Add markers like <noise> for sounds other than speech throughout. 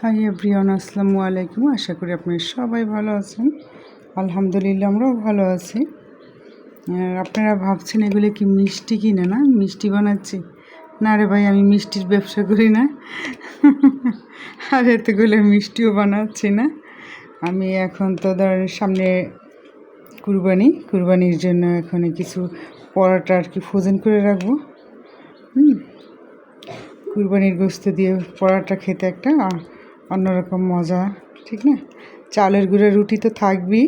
Hi everyone আসসালামু আলাইকুম আশা করি আপনারা সবাই ভালো আছেন। আলহামদুলিল্লাহ, আমরাও ভালো আছি। আপনারা ভাবছেন এগুলো কি মিষ্টি কিনে, না? মিষ্টি বানাচ্ছি? না রে ভাই, আমি মিষ্টির ব্যবসা করি না। আর এতগুলো মিষ্টিও বানাচ্ছি না। আমি এখন তো ধরেন সামনে কুরবানি। কুরবানির জন্য এখন কিছু পরোটা আর কি ফ্রোজেন করে রাখব। হুম? কুরবানির গোস্ত দিয়ে পরোটা খেতে একটা। অন্যরকম মজা, ঠিক না? চালের গুঁড়া রুটি তো থাকবেই,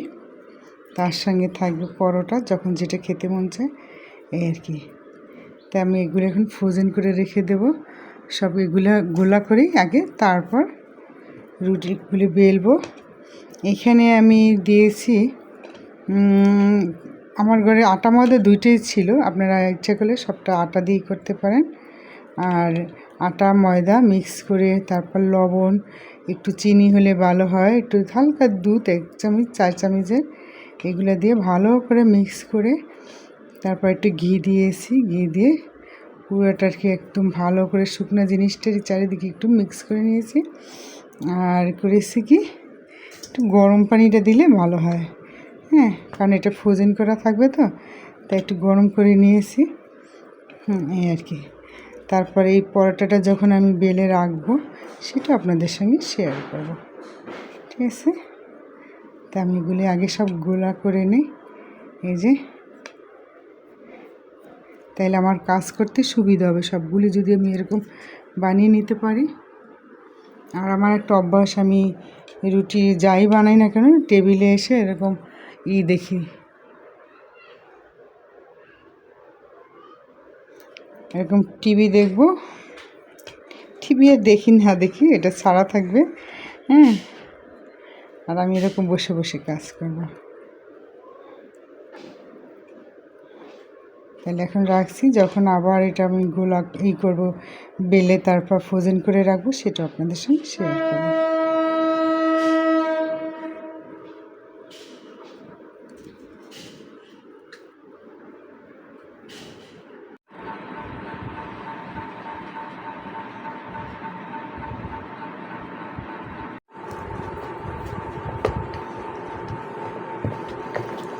তার সঙ্গে থাকবে পরোটা, যখন যেটা খেতে মন চায়, এই আর কি। তাই আমি এগুলো এখন ফ্রোজেন করে রেখে দেবো। সব এগুলা গোলা করি আগে, তারপর রুটিগুলি বেলবো। এখানে আমি দিয়েছি আমার ঘরে আটা ময়দা দুইটাই ছিল, আপনারা ইচ্ছা করলে সবটা আটা দিয়েই করতে পারেন। আর আটা ময়দা মিক্স করে, তারপর লবণ একটু চিনি হলে ভালো হয়, একটু হালকা দুধ, এক চামচ, চার চামচের এগুলো দিয়ে ভালো করে মিক্স করে তারপর একটু ঘি দিয়েছি, ঘি দিয়ে পুরোটাকে একদম ভালো করে শুকনো জিনিসটার চারিদিকে একটু মিক্স করে নিয়েছি। আর করেছি কি, একটু গরম পানিটা দিলে ভালো হয়। হ্যাঁ কারণ এটা ফ্রোজেন করা থাকবে তো, তাই একটু গরম করে নিয়েছি। হুম, এই আর কি। তারপরে এই পরোটাটা যখন আমি বেলে রাখব, সেটা আপনাদের সঙ্গে শেয়ার করব। ঠিক আছে? তা আমি এগুলি আগে সব গোলা করে নিই। এই যে। তাইলে আমার কাজ করতে সুবিধা হবে। সবগুলি যদি আমি এরকম বানিয়ে নিতে পারি। আর আমার একটা অভ্যাস, আমি রুটি যাই বানাই না কেন, টেবিলে এসে এরকম ই দেখি। এরকম টিভি দেখব। টিভি আর দেখি না, দেখি এটা ছাড়া থাকবে। হ্যাঁ? আর আমি এরকম বসে বসে কাজ করব। তাহলে এখন রাখছি, যখন আবার এটা আমি গোলা ই করব, বেলে তারপর ফ্রোজেন করে রাখব, সেটা আপনাদের সঙ্গে শেয়ার করব।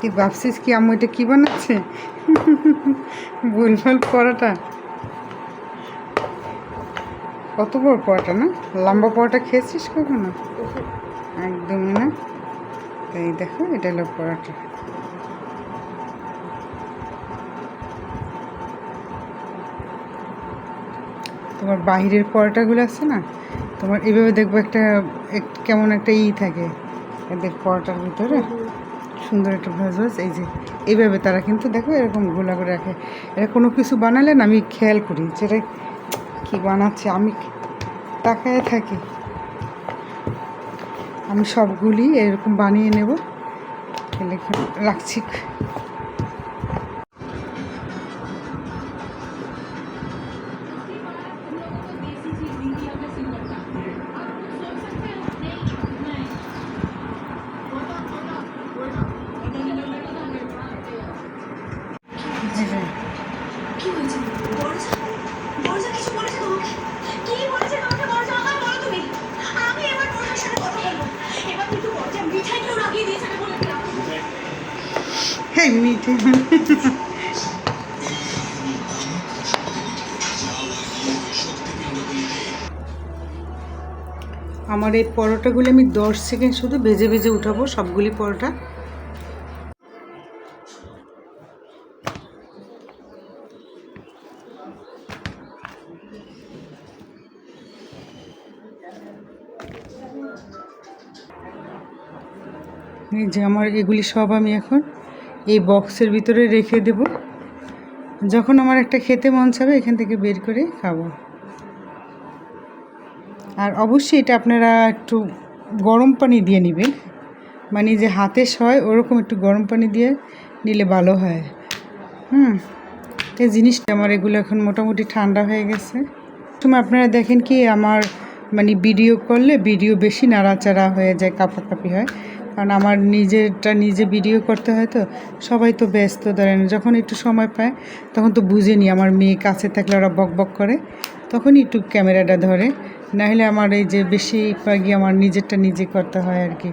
তুই ভাবছিস কি আম্মু এটা কী বানাচ্ছে? ভুলভাল পরোটা। কত বড় পরোটা না? লম্বা পরোটা খেয়েছিস কখনো? একদমই না। এই দেখো, এটা হলো পরোটা। তোমার বাহিরের পরোটাগুলো আছে না? তোমার এভাবে দেখব একটা, এক- কেমন একটা ই থাকে এদের পরোটার ভিতরে। সুন্দর একটা ভাজ ভাজ এই যে, এইভাবে তারা কিন্তু দেখো এরকম গোলা করে রাখে। এরা কোনো কিছু বানালে না, আমি খেয়াল করি, যেটা কি বানাচ্ছে, আমি তাকায় থাকি। আমি সবগুলি এরকম বানিয়ে নেব। রাখছি। মিঠে <laughs> আমার এই পরোটাগুলি আমি দশ সেকেন্ড শুধু ভেজে ভেজে উঠাবো, সবগুলি পরোটা। যে আমার এগুলি সব আমি এখন এই বক্সের ভিতরে রেখে দেব। যখন আমার একটা খেতে মন চাবে, এখান থেকে বের করে খাব। আর অবশ্যই এটা আপনারা একটু গরম পানি দিয়ে নেবেন। মানে যে হাতে সয়, ওরকম একটু গরম পানি দিয়ে নিলে ভালো হয়। হুম, এই জিনিসটা আমার এগুলো এখন মোটামুটি ঠান্ডা হয়ে গেছে। সময় আপনারা দেখেন কি, আমার মানে ভিডিও করলে ভিডিও বেশি নাড়াচাড়া হয়ে যায় কাঁপাকাঁপি হয়। কারণ আমার নিজেরটা নিজে ভিডিও করতে হয় তো, সবাই তো ব্যস্ত ধরেন, যখন একটু সময় পায়, তখন তো বুঝে নি আমার মেয়ে কাছে থাকলে ওরা বক বক করে তখনই একটু ক্যামেরাটা ধরে, নাহলে আমার এই যে বেশি বেশিরভাগই আমার নিজেরটা নিজে করতে হয় আর কি।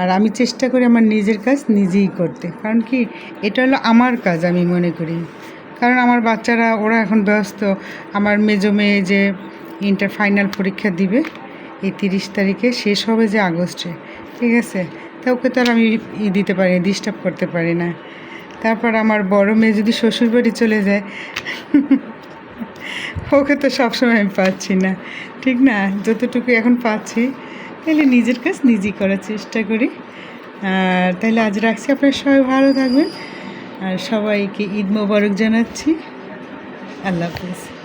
আর আমি চেষ্টা করি আমার নিজের কাজ নিজেই করতে, কারণ কি, এটা হলো আমার কাজ আমি মনে করি। কারণ আমার বাচ্চারা, ওরা এখন ব্যস্ত, আমার মেজো মেয়ে যে ইন্টার ফাইনাল পরীক্ষা দিবে, এই তিরিশ তারিখে, শেষ হবে যে আগস্টে, ঠিক আছে? তা ওকে তো আর আমি ই দিতে পারি ডিস্টার্ব করতে পারি না তারপর আমার বড় মেয়ে যদি শ্বশুরবাড়ি চলে যায়, ওকে তো সবসময় আমি পাচ্ছি না। ঠিক না? যতটুকু এখন পাচ্ছি, তাহলে নিজের কাজ নিজেই করার চেষ্টা করি। আর তাহলে আজ রাখছি, আপনারা সবাই ভালো থাকবেন। আর সবাইকে ঈদ মোবারক জানাচ্ছি। আল্লাহ হাফিজ।